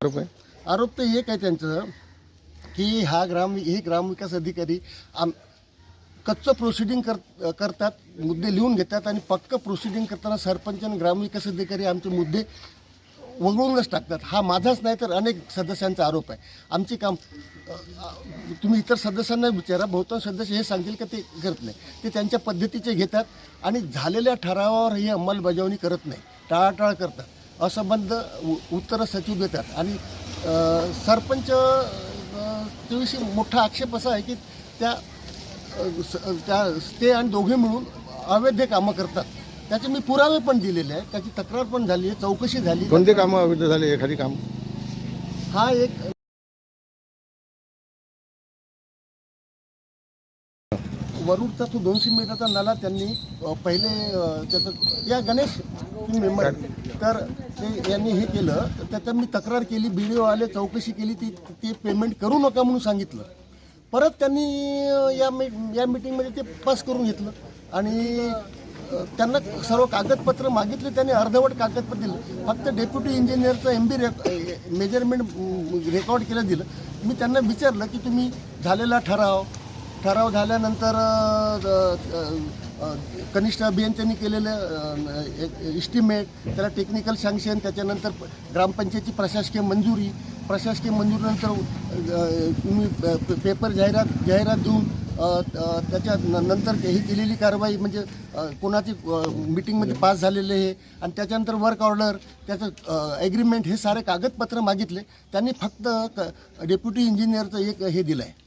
आरोप आहे? आरोप तर एक आहे त्यांचं की हा ग्राम हे ग्रामविकास अधिकारी आम कच्चं प्रोसिडिंग कर करतात मुद्दे लिहून घेतात आणि पक्क प्रोसिडिंग करताना सरपंच आणि ग्रामविकास अधिकारी आमचे मुद्दे वगळूनच टाकतात. हा माझाच नाही तर अनेक सदस्यांचा आरोप आहे. आमचे काम तुम्ही इतर सदस्यांना विचारा बहुतांश सदस्य हे सांगतील का ते करत नाही. ते त्यांच्या पद्धतीचे घेतात आणि झालेल्या ठरावावर ही अंमलबजावणी करत नाही. टाळाटाळ करतात. असंबद्ध उ- उत्तरं सचिव देतात. आणि सरपंच त्याविषयी मोठा आक्षेप असा आहे की त्या त्या ते आणि दोघे मिळून अवैध कामं करतात. त्याचे मी पुरावे पण दिलेले आहेत. त्याची तक्रार पण झाली आहे. चौकशी झाली कोणते कामं अवैध झाले? एखादी काम? हा एक वरुडचा तो दोनशे मीटरचा नाला त्यांनी पहिले त्याचं या गणेश मेंबर तर ते यांनी हे केलं तर त्याच्यात मी तक्रार केली बी डी आले चौकशी केली ती ते पेमेंट करू नका म्हणून सांगितलं. परत त्यांनी या मी या मिटिंगमध्ये ते पास करून घेतलं. आणि त्यांना सर्व कागदपत्र मागितले त्यांनी अर्धवट कागदपत्र दिलं. फक्त डेप्युटी इंजिनियरचं एम बी मेजरमेंट रेकॉर्ड केलं दिलं. मी त्यांना विचारलं की तुम्ही झालेला ठराव ठराव झाल्यानंतर कनिष्ठ अभियंत्यांनी केलेलं इस्टिमेट त्याला टेक्निकल सँक्शन त्याच्यानंतर ग्रामपंचायतची प्रशासकीय मंजुरी प्रशासकीय मंजुरीनंतर तुम्ही पेपर जाहिरात जाहिरात देऊन त्याच्या नंतर ही केलेली कारवाई म्हणजे कोणाची मिटिंगमध्ये पास झालेले हे आणि त्याच्यानंतर वर्क ऑर्डर त्याचं ॲग्रीमेंट हे सारे कागदपत्र मागितले. त्यांनी फक्त क डेप्युटी इंजिनियरचं एक हे दिलं आहे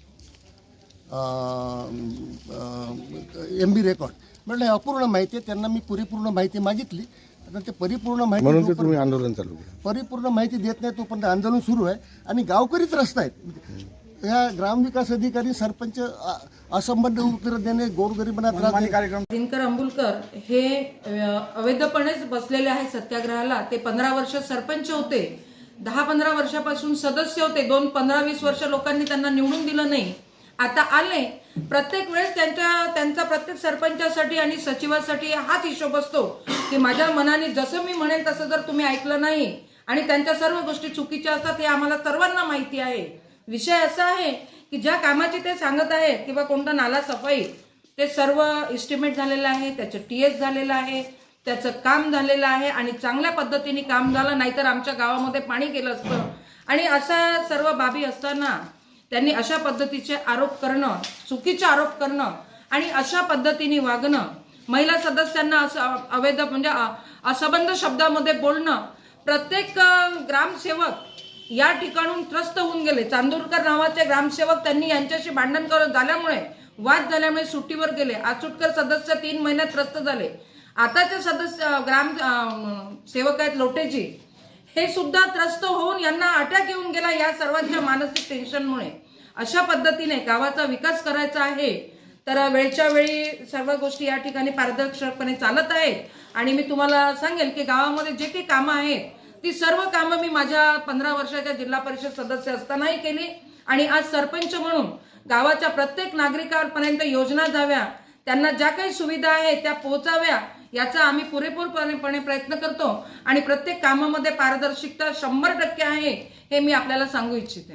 एम बी रेकॉर्ड म्हटलं हे अपूर्ण माहिती आहे त्यांना मी परिपूर्ण माहिती मागितली. आता ते परिपूर्ण माहिती तुम्ही आंदोलन चालू परिपूर्ण माहिती देत नाही तोपर्यंत आंदोलन सुरू आहे आणि गावकरीच रस्ता आहेत. ह्या ग्रामविकास अधिकारी सरपंच असंबद्ध उत्तर देणे गोरगरिबांना त्रास देणे. दिनकर अंबुलकर हे अवैधपणेच बसलेले आहेत सत्याग्रहाला. ते पंधरा वर्ष सरपंच होते. दहा पंधरा वर्षापासून सदस्य होते. दोन पंधरा वीस वर्ष लोकांनी त्यांना निवडून दिलं नाही. आता आले प्रत्येक वेळेस त्यांच्या त्यांचा प्रत्येक सरपंचासाठी आणि सचिवासाठी हाच हिशोब असतो की माझ्या मनाने जसं मी म्हणेन तसं जर तुम्ही ऐकलं नाही आणि त्यांच्या सर्व गोष्टी चुकीच्या असतात हे आम्हाला सर्वांना माहिती आहे. विषय असा आहे की ज्या कामाची ते सांगत आहेत किंवा कोणता नाला सफाई ते सर्व इस्टिमेट झालेलं आहे त्याचं टी एस झालेलं आहे त्याचं काम झालेलं आहे आणि चांगल्या पद्धतीने काम झालं नाहीतर आमच्या गावामध्ये पाणी गेलं असतं. आणि अशा सर्व बाबी असताना त्यांनी अशा पद्धतीचे आरोप करणं चुकीचे आरोप करणं आणि अशा पद्धतीने वागणं महिला सदस्यांना असं अवैध म्हणजे असंबंध शब्दामध्ये बोलणं प्रत्येक ग्रामसेवक या ठिकाणून त्रस्त होऊन गेले. चांदूरकर नावाचे ग्रामसेवक त्यांनी यांच्याशी भांडण करत झाल्यामुळे वाद झाल्यामुळे सुट्टीवर गेले. आचुटकर सदस्य तीन महिन्यात त्रस्त झाले. आताचे सदस्य ग्राम सेवक आहेत लोटेजी. हे सुद्धा त्रस्त होऊन यांना अटॅक येऊन गेला या सर्वांच्या मानसिक टेन्शनमुळे. अशा पद्धतीने गावाचा विकास करायचा आहे तर वेळच्या वेळी सर्व गोष्टी या ठिकाणी पारदर्शकपणे चालत आहेत. आणि मी तुम्हाला सांगेल की गावामध्ये जे काही कामं आहेत ती सर्व कामं मी माझ्या पंधरा वर्षाच्या जिल्हा परिषद सदस्य असतानाही केली. आणि आज सरपंच म्हणून गावाच्या प्रत्येक नागरिकांपर्यंत योजना जाव्या त्यांना ज्या काही सुविधा आहेत त्या पोहोचाव्या याचा आम्ही पुरेपूरपणे प्रयत्न करतो. आणि प्रत्येक कामामध्ये पारदर्शकता शंभर टक्के आहे हे मी आपल्याला सांगू इच्छिते.